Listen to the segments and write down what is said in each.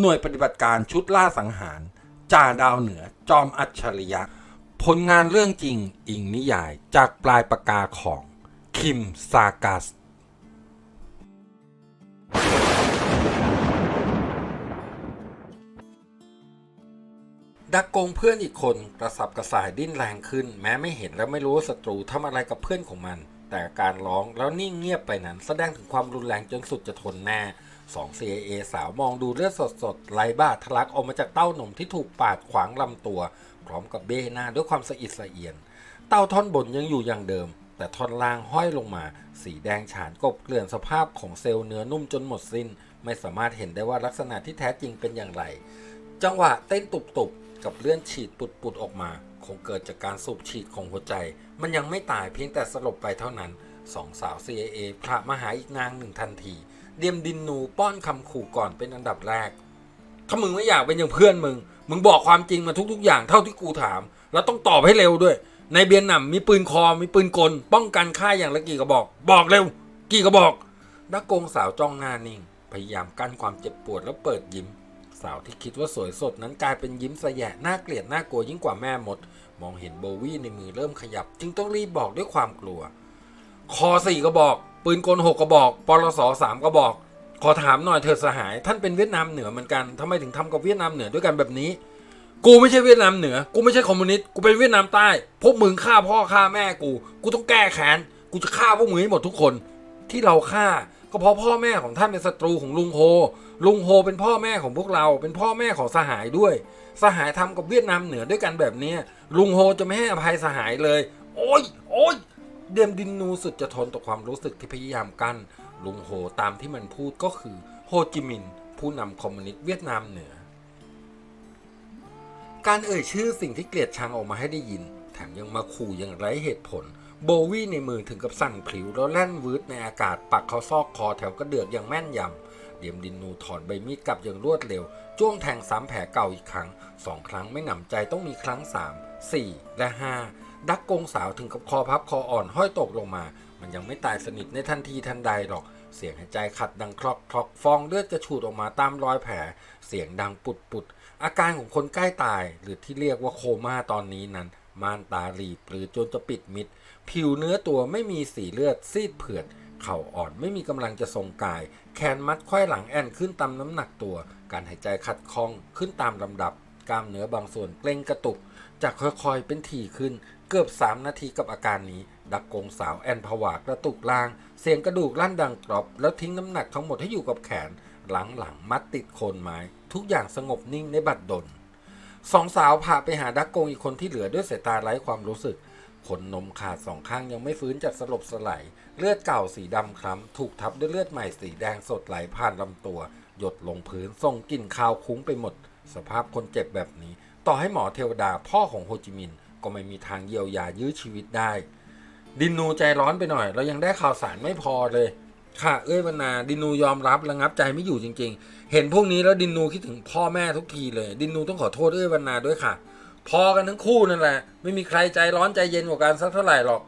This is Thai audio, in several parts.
หน่วยปฏิบัติการชุดล่าสังหาร จ่าดาวเหนือจอมอัจฉริยะ ผลงานเรื่องจริงอิงนิยายจากปลายปากกาของ คิมซากัส ดักโกงเพื่อนอีกคนกระสับกระส่ายดิ้นแรงขึ้น แม้ไม่เห็นและไม่รู้ว่าศัตรูทำอะไรกับเพื่อนของมัน แต่การร้องแล้วนิ่งเงียบไปนั้น แสดงถึงความรุนแรงจนสุดจะทนแน่ สอง CIA สาวมองดูเลือดสดๆไหลบ้าทะลักออกมาจากเต้านมที่ถูกปาดขวางลำตัว พร้อมกับเบ้หน้าด้วยความสะอิดสะเอียน เต้าท่อนบนยังอยู่อย่างเดิม แต่ท่อนล่างห้อยลงมา สีแดงฉานกบเกลื่อนสภาพของเซลล์เนื้อนุ่มจนหมดสิ้น ไม่สามารถเห็นได้ว่าลักษณะที่แท้จริงเป็นอย่างไร จังหวะเต้นตุบๆกับเลื่อนฉีดปุดๆออกมา คงเกิดจากการสูบฉีดของหัวใจ มันยังไม่ตายเพียงแต่สลบไปเท่านั้นสองสาว CIA พระมาหาอีกนางหนึ่งทันที เดียมดินนูป้อนคำขู่ก่อนเป็นอันดับแรก ถ้ามึงไม่อยากเป็นอย่างเพื่อนมึง มึงบอกความจริงมาทุก ๆ อย่างเท่าที่กูถาม แล้วต้องตอบให้เร็วด้วย ในเบียนหนำมีปืนคอมีปืนกล ป้องกันค่ายอย่างละกี่กระบอก บอกเร็ว กี่กระบอกดักโกงสาวจ้องหน้านิ่ง พยายามกั้นความเจ็บปวดแล้วเปิดยิ้ม สาวที่คิดว่าสวยสดนั้นกลายเป็นยิ้มสยะน่าเกลียดน่ากลัวยิ่งกว่าแม่หมด มองเห็นโบวี่ในมือเริ่มขยับ จึงต้องรีบบอกด้วยความกลัว คอสี่กระบอก ปืนกลหกกระบอกปลสสามกระบอก ขอถามหน่อยเถิดสหาย ท่านเป็นเวียดนามเหนือเหมือนกันทำไมถึงทำกับเวียดนามเหนือด้วยกันแบบนี้ กูไม่ใช่เวียดนามเหนือ กูไม่ใช่คอมมิวนิสต์ กูเป็นเวียดนามใต้ พวกมึงฆ่าพ่อฆ่าแม่กู กูต้องแก้แค้น กูจะฆ่าพวกมึงให้หมดทุกคน ที่เราฆ่าก็เพราะพ่อแม่ของท่านเป็นศัตรูของลุงโฮ ลุงโฮเป็นพ่อแม่ของพวกเรา เป็นพ่อแม่ของสหายด้วย สหายทำกับเวียดนามเหนือด้วยกันแบบนี้ ลุงโฮจะไม่ให้อภัยสหายเลย โอ้ย โอ้ย เดียมดินนูสุดจะทนต่อความรู้สึกที่พยายามกั้นลุงโฮตามที่มันพูดก็คือโฮจิมินห์ผู้นำคอมมิวนิสต์เวียดนามเหนือ การเอ่ยชื่อสิ่งที่เกลียดชังออกมาให้ได้ยิน แถมยังมาขู่อย่างไร้เหตุผล โบวี่ในมือถึงกับสั่นพลิวแล้วแล่นวืดในอากาศปักเขาซอกคอแถวกระเดือกอย่างแม่นยำเดียมดินนูถอนใบมีดกลับอย่างรวดเร็ว จ้วงแทงซ้ำแผลเก่าอีกครั้งสองครั้งไม่หนำใจต้องมีครั้งสามสี่และห้า ดักกงสาวถึงกับคอพับคออ่อนห้อยตกลงมา มันยังไม่ตายสนิทในทันทีทันใดหรอก เสียงหายใจขัดดังคลอกคลอกฟองเลือดจะฉูดออกมาตามรอยแผล เสียงดังปุดปุด อาการของคนใกล้ตาย หรือที่เรียกว่าโคม่าตอนนี้นั้น ม่านตาหลีบหรือจนจะปิดมิด ผิวเนื้อตัวไม่มีสีเลือดซีดเผือดเข่าอ่อนไม่มีกำลังจะทรงกาย แขนมัดไขว้หลังแอนขึ้นตามน้ำหนักตัว การหายใจขัดข้องขึ้นตามลำดับ กล้ามเนื้อบางส่วนเกร็งกระตุกจากค่อยๆเป็นถี่ขึ้น เกือบ 3 นาทีกับอาการนี้ ดักกงสาวแอนผวากระตุกล่าง เสียงกระดูกลั่นดังกรอบ แล้วทิ้งน้ำหนักทั้งหมดให้อยู่กับแขน หลังๆมัดติดโคนไม้ ทุกอย่างสงบนิ่งในบัดดลสองสาวพาไปหาดักกงอีกคนที่เหลือด้วยสายตาไร้ความรู้สึกขนนมขาดสองข้างยังไม่ฟื้นจากสลบสลายเลือดเก่าสีดำคล้ำ ถูกทับด้วยเลือดใหม่สีแดงสดไหลผ่านลำตัว หยดลงพื้นส่งกลิ่นคาวคุ้งไปหมด สภาพคนเจ็บแบบนี้ ต่อให้หมอเทวดาพ่อของโฮจิมินห์ ก็ไม่มีทางเยียวยายื้อชีวิตได้ ดินนูใจร้อนไปหน่อย เรายังได้ข่าวสารไม่พอเลย ค่ะ เอ้ยวรรณาดินนูยอมรับระงับใจไม่อยู่จริง ๆ เห็นพวกนี้แล้วดินนูคิดถึงพ่อแม่ทุกทีเลย ดินนูต้องขอโทษเอ้ยวรรณาด้วยค่ะ พอกันทั้งคู่นั่นแหละ ไม่มีใครใจร้อนใจเย็นกว่ากันสักเท่าไหร่หรอก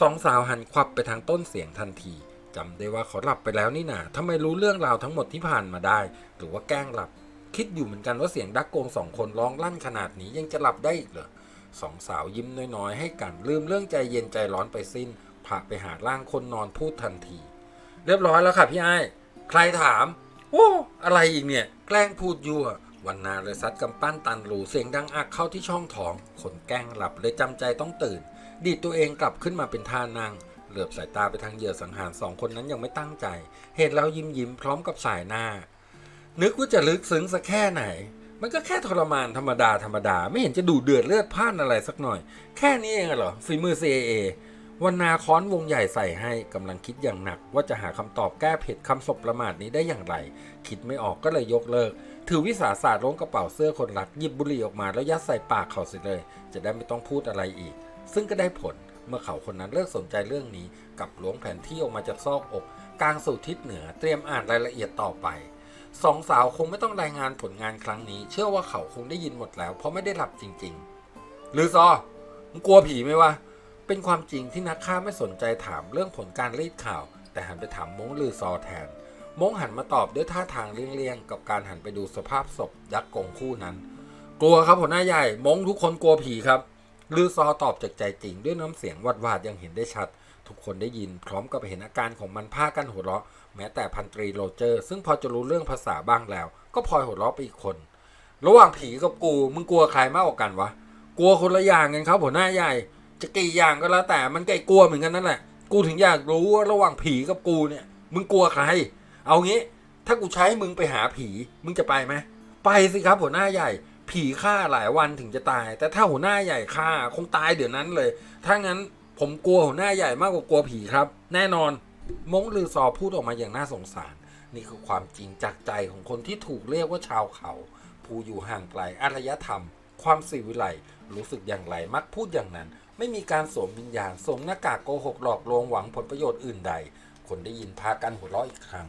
สองสาวหันควับไปทางต้นเสียงทันทีจำได้ว่าเขาหลับไปแล้วนี่นาทำไมรู้เรื่องราวทั้งหมดที่ผ่านมาได้ หรือว่าแกล้งหลับ คิดอยู่เหมือนกันว่าเสียงดักโกงสองคนร้องลั่นขนาดนี้ยังจะหลับได้อีกเหรอ สองสาวยิ้มน้อยๆ ให้กันลืมเรื่องใจเย็นใจร้อนไปสิ้นพาไปหาร่างคนนอนพูดทันที เรียบร้อยแล้วค่ะพี่ไอ้ใครถามโอ้อะไรอีกเนี่ย แกล้งพูดยั่ววันนาเลยซัดกำปั้นตันรูเสียงดังอักเข้าที่ช่องท้องคนแกล้งหลับเลยจำใจต้องตื่น ดีดตัวเองกลับขึ้นมาเป็นท่านั่งเหลือบสายตาไปทางเหยื่อสังหารสองคนนั้นยังไม่ตั้งใจ เห็นแล้วยิ้มยิ้มพร้อมกับสายหน้า นึกว่าจะลึกซึ้งสักแค่ไหน มันก็แค่ทรมานธรรมดาธรรมดา ไม่เห็นจะดูเดือดเลือดพล่านอะไรสักหน่อย แค่นี้เองเหรอฝีมือ CIA วันนาค้อนวงใหญ่ใส่ให้กำลังคิดอย่างหนัก ว่าจะหาคำตอบแก้เผ็ดคำศพประมาทนี้ได้อย่างไร คิดไม่ออกก็เลยยกเลิก ถือวิสาสะล้วงกระเป๋าเสื้อคนรักหยิบบุหรี่ออกมาแล้วยัดใส่ปากเขาเสิเลย จะได้ไม่ต้องพูดอะไรอีก ซึ่งก็ได้ผลเมื่อเขาคนนั้นเลิกสนใจเรื่องนี้กลับล้วงแผนที่ออกมาจากซอกอก กลางสู่ทิศเหนือเตรียมอ่านรายละเอียดต่อไป สองสาวคงไม่ต้องรายงานผลงานครั้งนี้ เชื่อว่าเขาคงได้ยินหมดแล้ว เพราะไม่ได้หลับจริง ๆ หรือซอมึงกลัวผีไหมวะ เป็นความจริงที่นักฆ่าไม่สนใจถามเรื่องผลการรีดข่าว แต่หันไปถามมงลือซอแทน มงหันมาตอบด้วยท่าทางเลี่ยงๆ กับการหันไปดูสภาพศพยักษ์กงคู่นั้น กลัวครับหัวหน้าใหญ่ มงทุกคนกลัวผีครับลือซอตอบจากใจจริงด้วยน้ำเสียงหวาดๆยังเห็นได้ชัด ทุกคนได้ยินพร้อมกับเห็นอาการของมันพากันหัวเราะ แม้แต่พันตรีโรเจอร์ ซึ่งพอจะรู้เรื่องภาษาบ้างแล้ว ก็พลอยหัวเราะไปอีกคน ระหว่างผีกับกูมึงกลัวใครมากกว่ากันวะกลัวคนละอย่างกันครับหัวหน้าใหญ่ จะกี่อย่างก็แล้วแต่มันก็ไอ้กลัวเหมือนกันนั่นแหละกูถึงอยากรู้ว่าระหว่างผีกับกูเนี่ย มึงกลัวใคร เอางี้ ถ้ากูใช้มึงไปหาผี มึงจะไปไหมไปสิครับหัวหน้าใหญ่ ผีฆ่าหลายวันถึงจะตาย แต่ถ้าหัวหน้าใหญ่ฆ่าคงตายเดี๋ยวนั้นเลย ถ้างั้น ผมกลัวหัวหน้าใหญ่มากกว่ากลัวผีครับ แน่นอนมงลือซอพูดออกมาอย่างน่าสงสาร นี่คือความจริงจากใจของคนที่ถูกเรียกว่าชาวเขา ผู้อยู่ห่างไกลอารยธรรม ความสิวิไลรู้สึกอย่างไรมักพูดอย่างนั้น ไม่มีการสวมวิญญาณสวมหน้ากากโกหกหลอกลวงหวังผลประโยชน์อื่นใด คนได้ยินพากันหัวเราะอีกครั้ง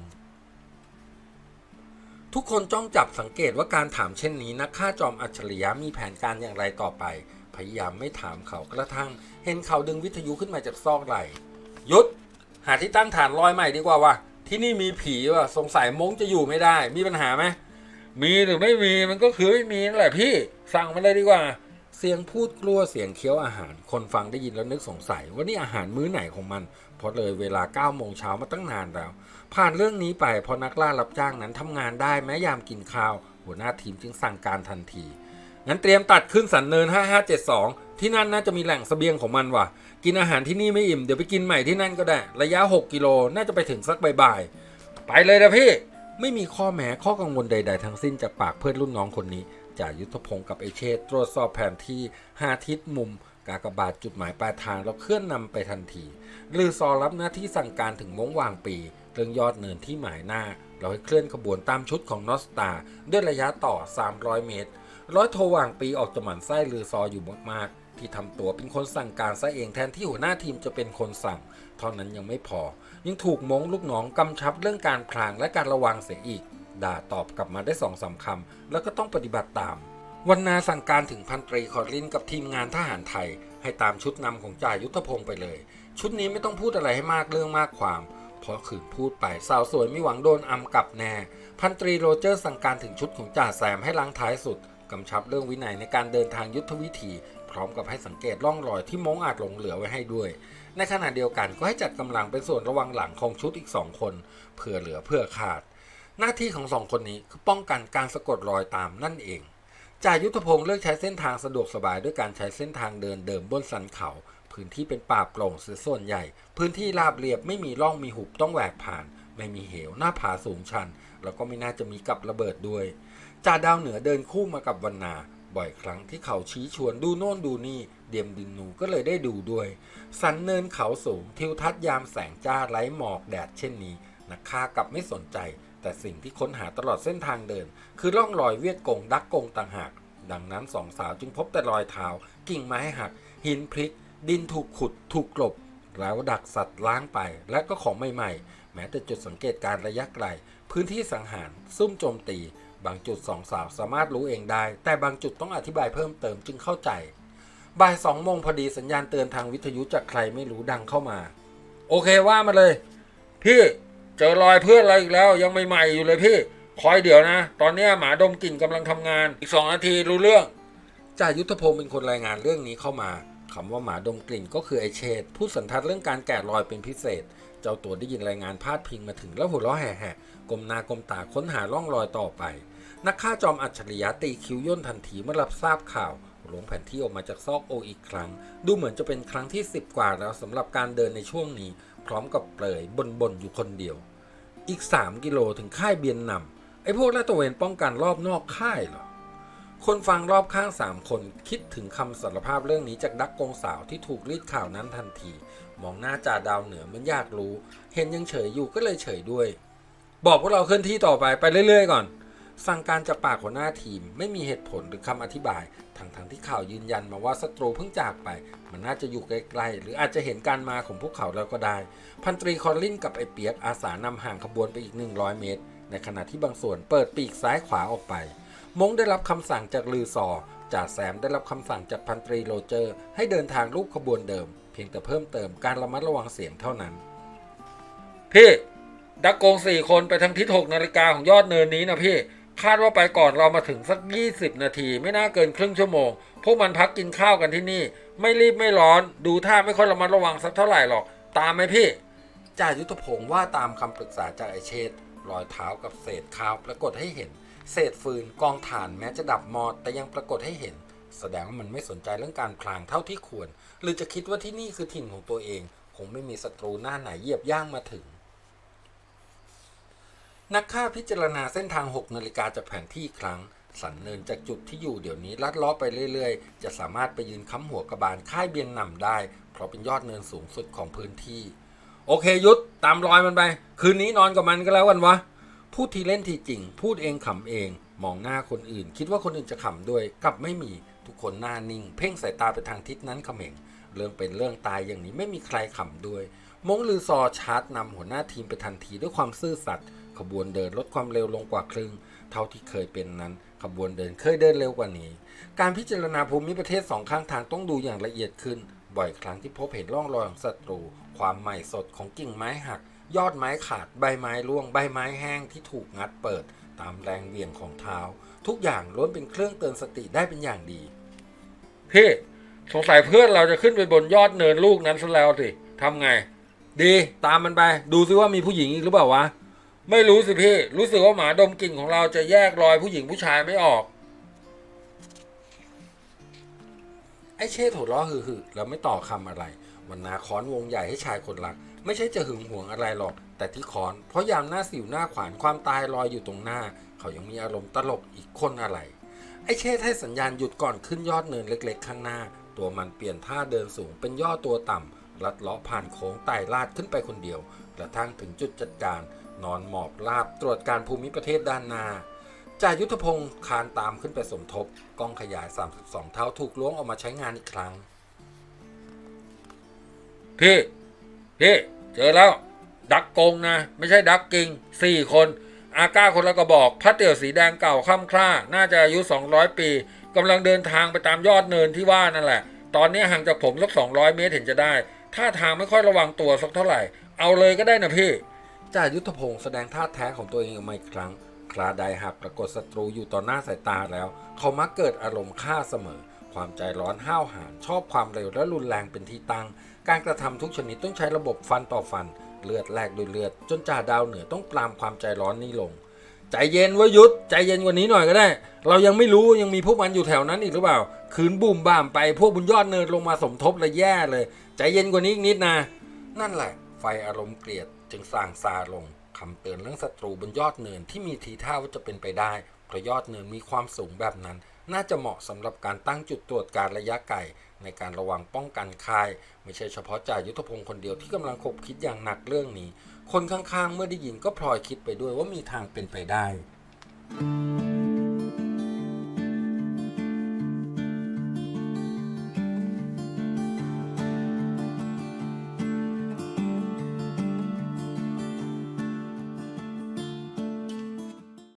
ทุกคนจ้องจับสังเกตว่าการถามเช่นนี้นักฆ่าจอมอัจฉริยะมีแผนการอย่างไรต่อไป พยายามไม่ถามเขากระทั่ง เห็นเขาดึงวิทยุขึ้นมาจากซอกไหลยุดหาที่ตั้งฐานลอยใหม่ดีกว่าวะที่นี่มีผีวะสงสัยมงจะอยู่ไม่ได้ มีปัญหาไหมมีหรือไม่มีมันก็คือไม่มีนั่นแหละพี่สั่งมาเลยดีกว่า เสียงพูดกลัวเสียงเคี้ยวอาหาร คนฟังได้ยินแล้วนึกสงสัย ว่านี่อาหารมื้อไหนของมันเพราะเลยเวลา9โมงเช้ามาตั้งนานแล้ว ผ่านเรื่องนี้ไปพอนักล่ารับจ้างนั้นทำงานได้แม้ยามกินข้าว หัวหน้าทีมจึงสั่งการทันที งั้นเตรียมตัดขึ้นสันเนิน 5572 ที่นั่นน่าจะมีแหล่งเสบียงของมันว่ะ กินอาหารที่นี่ไม่อิ่ม เดี๋ยวไปกินใหม่ที่นั่นก็ได้ ระยะ 6 กิโล น่าจะไปถึงสักบ่ายๆ ไปเลยนะพี่ ไม่มีข้อแม้ข้อกังวลใด ๆ ทั้งสิ้นจากปากเพื่อนรุ่นน้องคนนี้จ่ายุทธพงศ์กับไอเชษตรวจสอบแผนที่หาทิศมุม กากบาทจุดหมายปลายทางแล้วเคลื่อนนำไปทันทีลือซอรับหน้าที่สั่งการถึงมงวางปี เรื่องยอดเนินที่หมายหน้า เราให้เคลื่อนขบวนตามชุดของนอสตาด้วยระยะต่อ 300 เมตร ร้อยโทหว่างปีออกจะหมั่นไส้ลือซออยู่มากๆ ที่ทำตัวเป็นคนสั่งการซะเองแทนที่หัวหน้าทีมจะเป็นคนสั่ง เท่านั้นยังไม่พอ ยังถูกมงลูกน้องกำชับเรื่องการพลางและการระวังเสียอีก ด่าตอบกลับมาได้สองสามคำแล้วก็ต้องปฏิบัติตามวันนาสั่งการถึงพันตรีคอรินกับทีมงานทหารไทย ให้ตามชุดนำของจ่ายุทธพงศ์ไปเลย ชุดนี้ไม่ต้องพูดอะไรให้มากเรื่องมากความ เพราะขืนพูดไปสาวสวยไม่หวังโดนอำกลับแน่ พันตรีโรเจอร์สั่งการถึงชุดของจ่าแซมให้ล้างท้ายสุด กำชับเรื่องวินัยในการเดินทางยุทธวิธี พร้อมกับให้สังเกตร่องรอยที่มงอาจหลงเหลือไว้ให้ด้วย ในขณะเดียวกันก็ให้จัดกำลังเป็นส่วนระวังหลังของชุดอีกสองคนเผื่อเหลือเพื่อขาด หน้าที่ของสองคนนี้คือป้องกันการสะกดรอยตามนั่นเองจ่ายุทธพงศ์เลือกใช้เส้นทางสะดวกสบายด้วยการใช้เส้นทางเดินเดิมบนสันเขา พื้นที่เป็นป่าโปร่งเสียส่วนใหญ่ พื้นที่ราบเรียบไม่มีร่องมีหุบต้องแหวกผ่าน ไม่มีเหวหน้าผาสูงชัน แล้วก็ไม่น่าจะมีกับระเบิดด้วย จ่าดาวเหนือเดินคู่มากับวันนา บ่อยครั้งที่เขาชี้ชวนดูโน่นดูนี่ เดียมดินนูก็เลยได้ดูด้วย สันเนินเขาสูงทิวทัศน์ยามแสงจ้าไร้หมอกแดดเช่นนี้นักฆ่ากลับไม่สนใจ แต่สิ่งที่ค้นหาตลอดเส้นทางเดิน คือร่องรอยเวียดกงดักกงต่างหาก ดังนั้นสองสาวจึงพบแต่รอยเท้ากิ่งไม้หัก หินพลิก ดินถูกขุด ถูกกลบ แล้วดักสัตว์ล้างไป และก็ของใหม่ๆ แม้แต่จุดสังเกตการระยะไกล พื้นที่สังหาร ซุ่มโจมตี บางจุดสองสาวสามารถรู้เองได้ แต่บางจุดต้องอธิบายเพิ่มเติมจึงเข้าใจ บ่ายสองโมงพอดีสัญญาณเตือนทางวิทยุจากใครไม่รู้ดังเข้ามา โอเคว่ามาเลย พี่เจอรอยเพื่อนอะไรอีกแล้วยังใหม่ๆอยู่เลยพี่คอยเดี๋ยวนะ ตอนนี้หมาดมกลิ่นกำลังทำงาน อีกสองนาทีรู้เรื่องจ่ายุทธพงศ์เป็นคนรายงานเรื่องนี้เข้ามา คำว่าหมาดมกลิ่นก็คือไอเชดผู้สันทัดเรื่องการแกะรอยเป็นพิเศษ เจ้าตัวได้ยินรายงานพาดพิงมาถึงแล้วหัวเราะแห่ๆกลมหนากลมตาค้นหาร่องรอยต่อไป นักฆ่าจอมอัจฉริยะตีคิ้วย่นทันทีเมื่อรับทราบข่าวลงแผนที่ออกมาจากซอกโออีกครั้ง ดูเหมือนจะเป็นครั้งที่ 10 กว่าแล้วสำหรับการเดินในช่วงนี้ พร้อมกับเปลยบนๆอยู่คนเดียว อีก 3 กิโลถึงค่ายเบียนนำไอ้พวกลาดตระเวนป้องกันรอบนอกค่ายเหรอ คนฟังรอบข้าง 3 คนคิดถึงคำสารภาพเรื่องนี้จากดักกงสาวที่ถูกรีดข่าวนั้นทันที มองหน้าจ่าดาวเหนือมันอยากรู้ เห็นยังเฉยอยู่ก็เลยเฉยด้วย บอกพวกเราเคลื่อนที่ต่อไปไปเรื่อย ๆ ก่อน สั่งการจากปากหัวหน้าทีม ไม่มีเหตุผลหรือคำอธิบายทั้งๆทที่ข่าวยืนยันมาว่าศัตรูเพิ่งจากไป มันน่าจะอยู่ไกลๆหรืออาจจะเห็นการมาของพวกเขาแล้วก็ได้ พันตรีคอลลินกับไอเปียกอาสานำห่างขบวนไปอีก 100 เมตร ในขณะที่บางส่วนเปิดปีกซ้ายขวาออกไป มงได้รับคำสั่งจากลือซอจ่าแซมได้รับคำสั่งจากพันตรีโรเจอร์ ให้เดินทางรูปขบวนเดิม เพียงแต่เพิ่มเติมการระมัดระวังเสียงเท่านั้น พี่ดักโกงสี่คนไปทางทิศหกนาฬิกาของยอดเนินนี้นะพี่ คาดว่าไปก่อนเรามาถึงสัก20นาที ไม่น่าเกินครึ่งชั่วโมง พวกมันพักกินข้าวกันที่นี่ ไม่รีบไม่ร้อน ดูท่าไม่ค่อยระมัดระวังสักเท่าไหร่หรอก ตามไหมพี่จ่ายุทธพงศ์ว่าตามคำปรึกษาจากไอเชษรอยเท้ากับเศษข้าวปรากฏให้เห็น เศษฟืนกองถ่านแม้จะดับมอดแต่ยังปรากฏให้เห็น แสดงว่ามันไม่สนใจเรื่องการพลางเท่าที่ควร หรือจะคิดว่าที่นี่คือถิ่นของตัวเอง คงไม่มีศัตรูหน้าไหนเหยียบย่างมาถึง นักฆ่าพิจารณาเส้นทาง 6 นาฬิกาจากแผนที่ครั้ง สันเนินจากจุดที่อยู่เดี๋ยวนี้ลัดเล้อไปเรื่อยๆ จะสามารถไปยืนค้ำหัวกระบาลค่ายเบียนนำได้ เพราะเป็นยอดเนินสูงสุดของพื้นที่ โอเคยุทธตามรอยมันไป คืนนี้นอนกับมันก็แล้วกันวะ พูดทีเล่นทีจริง พูดเองขำเอง มองหน้าคนอื่น คิดว่าคนอื่นจะขำด้วยกลับไม่มีทุกคนหน้านิ่ง เพ่งสายตาไปทางทิศนั้นเขม่งเรื่องเป็นเรื่องตายอย่างนี้ไม่มีใครขำด้วย มงลือซอชาร์จนำหัวหน้าทีมไปทันทีด้วยความซื่อสัตย์ขบวนเดินลดความเร็วลงกว่าครึ่ง เท่าที่เคยเป็นนั้น ขบวนเดินเคยเดินเร็วกว่านี้ การพิจารณาภูมิประเทศสองข้างทางต้องดูอย่างละเอียดขึ้น บ่อยครั้งที่พบเห็นร่องรอยของศัตรู ความใหม่สดของกิ่งไม้หัก ยอดไม้ขาดใบไม้ร่วงใบไม้แห้งที่ถูกงัดเปิดตามแรงเหวี่ยงของเท้า ทุกอย่างล้วนเป็นเครื่องเตือนสติได้เป็นอย่างดี พี่สงสัยเพื่อนเราจะขึ้นไปบนยอดเนินลูกนั้นซะแล้วสิทำไง ดีตามมันไป ดูซิว่ามีผู้หญิงอีกหรือเปล่าวะ ไม่รู้สิพี่ รู้สึกว่าหมาดมกลิ่นของเราจะแยกรอยผู้หญิงผู้ชายไม่ออก ไอ้เชษฐ์หัวเราะหึ่ๆแล้วไม่ต่อคำอะไรวันนาค้อนวงใหญ่ให้ชายคนรัก ไม่ใช่จะหึงหวงอะไรหรอก แต่ที่คอนเพราะยามหน้าสิวหน้าขวานความตายลอยอยู่ตรงหน้า เขายังมีอารมณ์ตลกอีกคนอะไร ไอ้เชษให้สัญญาณหยุดก่อนขึ้นยอดเนินเล็ก ๆ ข้างหน้า ตัวมันเปลี่ยนท่าเดินสูงเป็นย่อตัวต่ำลัดเลาะผ่านโค้งไต่ลาดขึ้นไปคนเดียวกระทั่งถึงจุดจัดการ นอนหมอบราบตรวจการภูมิประเทศด้านหน้าจ่ายุทธพงศ์คานตามขึ้นไปสมทบกล้องขยาย 32 เท่าถูกล้วงออกมาใช้งานอีกครั้งพี่พี่ เจอแล้ว ดักกงนะ ไม่ใช่ดักกิงสี่คนอาก้าคนละกระบอกพัดเตี่ยวสีแดงเก่าค่ำคร่า น่าจะอายุ 200 ปีกำลังเดินทางไปตามยอดเนินที่ว่านั่นแหละ ตอนนี้ห่างจากผมสัก200 เมตรเห็นจะได้ ท่าทางไม่ค่อยระวังตัวสักเท่าไหร่ เอาเลยก็ได้นะพี่จ่ายุทธพงศ์แสดงท่าแท้ของตัวเองออกมาอีกครั้ง คราใดหากปรากฏศัตรูอยู่ต่อหน้าสายตาแล้ว เขามักเกิดอารมณ์ฆ่าเสมอ ความใจร้อนห้าวหาญชอบความเร็วและรุนแรงเป็นที่ตั้ง การกระทำทุกชนิดต้องใช้ระบบฟันต่อฟัน เลือดแลกด้วยเลือด จนจ่าดาวเหนือต้องปรามความใจร้อนนี้ลง ใจเย็นไว้ยุทธใจเย็นกว่านี้หน่อยก็ได้ เรายังไม่รู้ยังมีพวกมันอยู่แถวนั้นอีกหรือเปล่า คืนบุ่มบ้ามไปพวกบุญยอดเนินลงมาสมทบเลยแย่เลย ใจเย็นกว่านี้อีกนิดนะ นั่นแหละ ไฟอารมณ์เกลียดจึงสร้างซาลงคำเตือนเรื่องศัตรูบนยอดเนินที่มีทีท่าว่าจะเป็นไปได้เพราะยอดเนินมีความสูงแบบนั้น น่าจะเหมาะสำหรับการตั้งจุดตรวจการระยะไกลในการระวังป้องกันคาย ไม่ใช่เฉพาะจ่ายุทธพงศ์คนเดียวที่กำลังคบคิดอย่างหนักเรื่องนี้ คนข้างๆ เมื่อได้ยินก็พลอยคิดไปด้วยว่ามีทางเป็นไปได้